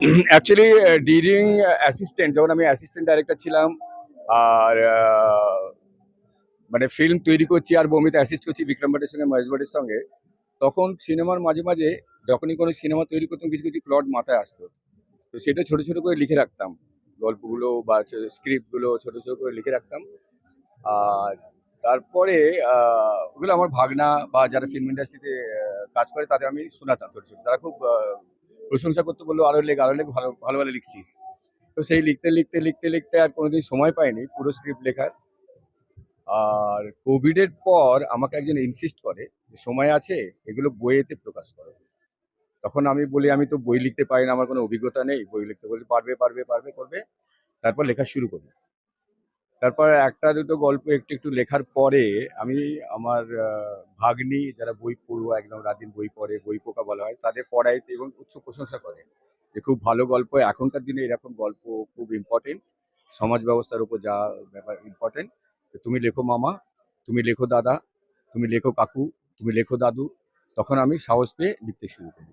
Actually during assistant যখন আমি assistant director ছিলাম, আর মানে ফিল্ম তৈরি করছি আর বমিতে অ্যাসিস্ট করছি বিক্রম ভট্টের সঙ্গে, মহেশ ভট্টের সঙ্গে, তখন সিনেমার মাঝে মাঝে যখনই কোনো সিনেমা তৈরি করতাম, কিছু কিছু প্লট মাথায় আসতো। তো সেটা ছোট ছোট করে লিখে রাখতাম। গল্পগুলো বা স্ক্রিপ্টগুলো ছোট ছোট করে লিখে রাখতাম। আর তারপরে ওগুলো আমার ভাগনা বা যারা ফিল্ম ইন্ডাস্ট্রিতে কাজ করে, তাদের আমি শোনাতাম ছোটো ছোটো। তারা খুব প্রশংসা করতে বলল আরও লেখ আরও লেখ, ভালো ভালো ভালো লিখছিস। তো সেই লিখতে লিখতে লিখতে লিখতে আর কোনোদিন সময় পাইনি পুরো স্ক্রিপ্ট লেখার। আর কোভিডের পর আমাকে একজন ইনসিস্ট করে যে সময় আছে, এগুলো বইয়েতে প্রকাশ করো। তখন আমি বলি, আমি তো বই লিখতে পারি না, আমার কোনো অভিজ্ঞতা নেই। বই লিখতে বলি পারবে পারবে পারবে করবে তারপর লেখা শুরু করি তারপর একটা দুটো গল্প একটু একটু লেখার পরে আমি আমার ভাগ্নি যারা বই পড়ুয়া একদম রাতিন বই পড়ে, বই পোকা বলা হয়, তাদের পড়াইতে এবং উচ্চ প্রশংসা করে যে খুব ভালো গল্প। এখনকার দিনে এরকম গল্প খুব ইম্পর্টেন্ট সমাজ ব্যবস্থার উপর যা ব্যাপার ইম্পর্টেন্ট তুমি লেখো মামা, তুমি লেখো দাদা, তুমি লেখো কাকু, তুমি লেখো দাদু, তখন আমি সাহস পেয়ে লিখতে শুরু করি।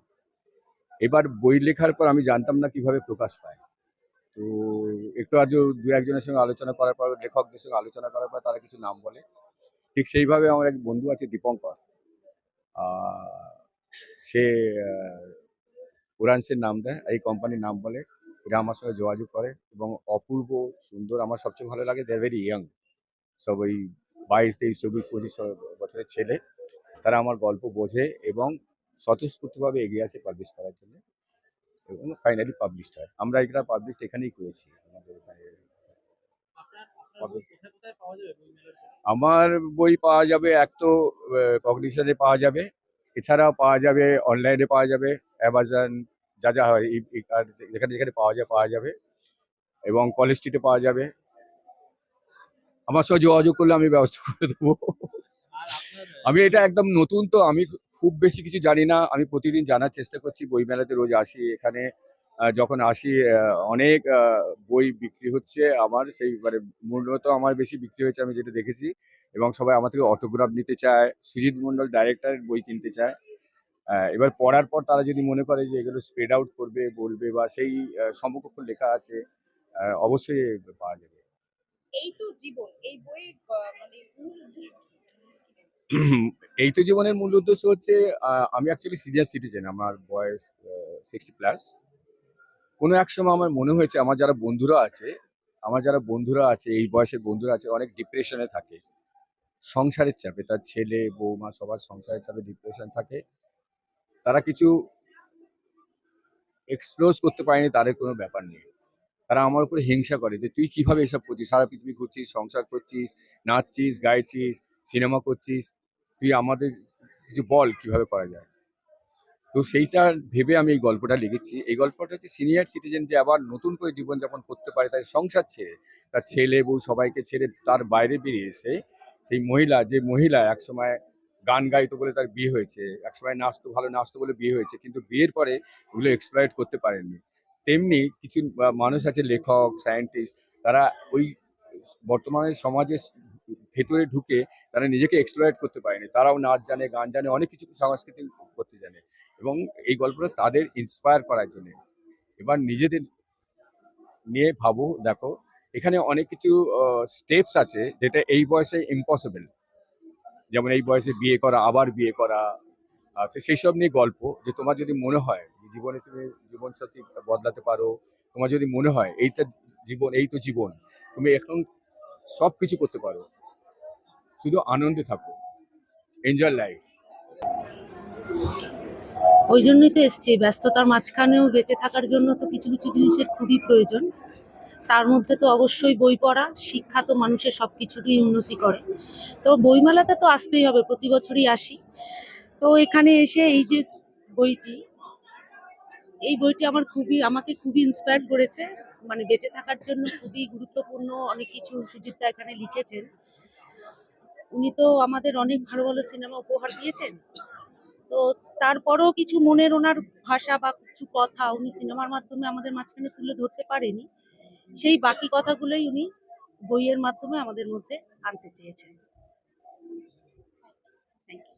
এবার বই লেখার পর আমি জানতাম না কীভাবে প্রকাশ পায়। তো একটু আজ দু একজনের সঙ্গে আলোচনা করার পর, লেখকদের সঙ্গে আলোচনা করার পর তারা কিছু নাম বলে। ঠিক সেইভাবে আমার এক বন্ধু আছে, দীপঙ্কর। সে উড়ানসের নাম দেয়, এই কোম্পানির নাম বলে। এরা আমার সঙ্গে যোগাযোগ করে এবং অপূর্ব সুন্দর, আমার সবচেয়ে ভালো লাগে দে ভেরি ইয়াং সব ওই বাইশ, তেইশ, চব্বিশ, পঁচিশ বছরের ছেলে। তারা আমার গল্প বোঝে এবং স্বতঃস্ফূর্তভাবে এগিয়ে আসে পাবলিশ করার জন্য। এবং ফাইনালি পাবলিশড হয়। আমরা এটা পাবলিশ এখানেই করেছি। আমাদের আমার বই পাওয়া যাবে এক তো কগনিশনে পাওয়া যাবে। এছাড়াও পাওয়া যাবে অনলাইনে পাওয়া যাবে অ্যামাজন যা যা হয় আর যেখানে যেখানে পাওয়া যায় পাওয়া যাবে। এবং কলেজ স্ট্রিটে পাওয়া যাবে। আমার সঙ্গে যোগাযোগ করলে আমি ব্যবস্থা করে দেবো। আমি এটা একদম নতুন তো আমি খুব বেশি কিছু জানি না। আমি প্রতিদিন জানার চেষ্টা করছি বই মেলাতে রোজ আসি এখানে। যখন আসি অনেক আহ, বই বিক্রি হচ্ছে আমার সেই মানে মূলত আমার বেশি বিক্রি হয়েছে আমি যেটা দেখেছি। এবং সবাই আমার থেকে অটোগ্রাফ নিতে চায় সুজিত মন্ডল ডাইরেক্টরের বই কিনতে চায়। আহ, এবার পড়ার পর তারা যদি মনে করে যে এগুলো স্প্রেড আউট করবে বলবে বা সেই সমকক্ষ লেখা আছে অবশ্যই পাওয়া যাবে। এই তো জীবন এই বইয়ের মানে মূল উদ্দেশ্য? এই তো জীবনের মূল উদ্দেশ্য হচ্ছে আমি অ্যাকচুয়ালি সিনিয়র সিটিজেন আমার বয়স সিক্সটি প্লাস কোনো এক সময় আমার মনে হয়েছে, আমার যারা বন্ধুরা আছে, আমার যারা বন্ধুরা আছে, এই বয়সের বন্ধুরা আছে, অনেক ডিপ্রেশনে থাকে। সংসারের চাপে, তার ছেলে, বৌমা, সবার সংসারের চাপে ডিপ্রেশন থাকে। তারা কিছু এক্সপ্লোজ করতে পারেনি, তাদের কোনো ব্যাপার নেই। তারা আমার উপরে হিংসা করে যে, তুই কীভাবে এসব করছিস? সারা পৃথিবী ঘুরছিস, সংসার করছিস, নাচছিস, গাইছিস সিনেমা করছিস, তুই আমাদের কিছু বল কীভাবে করা যায়? তো সেইটা ভেবে আমি এই গল্পটা লিখেছি। এই গল্পটা হচ্ছে সিনিয়র সিটিজেন যে আবার নতুন করে জীবনযাপন করতে পারে তার সংসার ছেড়ে, তার ছেলে বউ সবাইকে ছেড়ে তার বাইরে বেরিয়ে এসে সেই মহিলা, যে মহিলা একসময় গান গাইতো বলে তার বিয়ে হয়েছে, একসময় নাচতো, ভালো নাচতো বলে বিয়ে হয়েছে, কিন্তু বিয়ের পরে ওগুলো এক্সপ্লয়েট করতে পারেননি তেমনি কিছু মানুষ আছে লেখক সায়েন্টিস্ট তারা ওই বর্তমানে সমাজের ভেতরে ঢুকে তারা নিজেকে এক্সপ্লয়েট করতে পারেনি। তারাও নাচ জানে, গান জানে, অনেক কিছু সংস্কৃতি করতে জানে এবং এই গল্পটা তাদের ইন্সপায়ার করার জন্য। এবার নিজেদের নিয়ে ভাবো, দেখো, এখানে অনেক কিছু স্টেপস আছে যেটা এই বয়সে ইম্পসিবল যেমন এই বয়সে বিয়ে করা, আবার বিয়ে করা তো সেই সব নিয়ে গল্প যে তোমার যদি মনে হয় যে জীবনে তুমি জীবন সাথী বদলাতে পারো, তোমার যদি মনে হয় এইটা জীবন, এই তো জীবন, তুমি এখন সব কিছু করতে পারো। শুধু আনন্দে থাকো। এনজয় লাইফ ওই জন্যই তো এসছি, ব্যস্ততার মাঝখানেও বেঁচে থাকার জন্য তো কিছু কিছু জিনিসের খুবই প্রয়োজন। তার মধ্যে তো অবশ্যই বই পড়া, শিক্ষা তো মানুষের সব কিছুরই উন্নতি করে। তো বইমেলাতে তো আসতেই হবে, প্রতি বছরই আসি। তো এখানে এসে এই যে বইটি, এই বইটি আমার খুবই, আমাকে খুবই ইন্সপায়ার করেছে। মানে বেঁচে থাকার জন্য খুবই গুরুত্বপূর্ণ অনেক কিছু সুজিতদা এখানে লিখেছেন। উনি তো আমাদের অনেক ভালো ভালো সিনেমা উপহার দিয়েছেন। তো তারপরেও কিছু মনের ওনার ভাষা বা কিছু কথা উনি সিনেমার মাধ্যমে আমাদের মাঝখানে তুলে ধরতে পারেনি। সেই বাকি কথাগুলোই উনি বইয়ের মাধ্যমে আমাদের মধ্যে আনতে চেয়েছেন। Thank you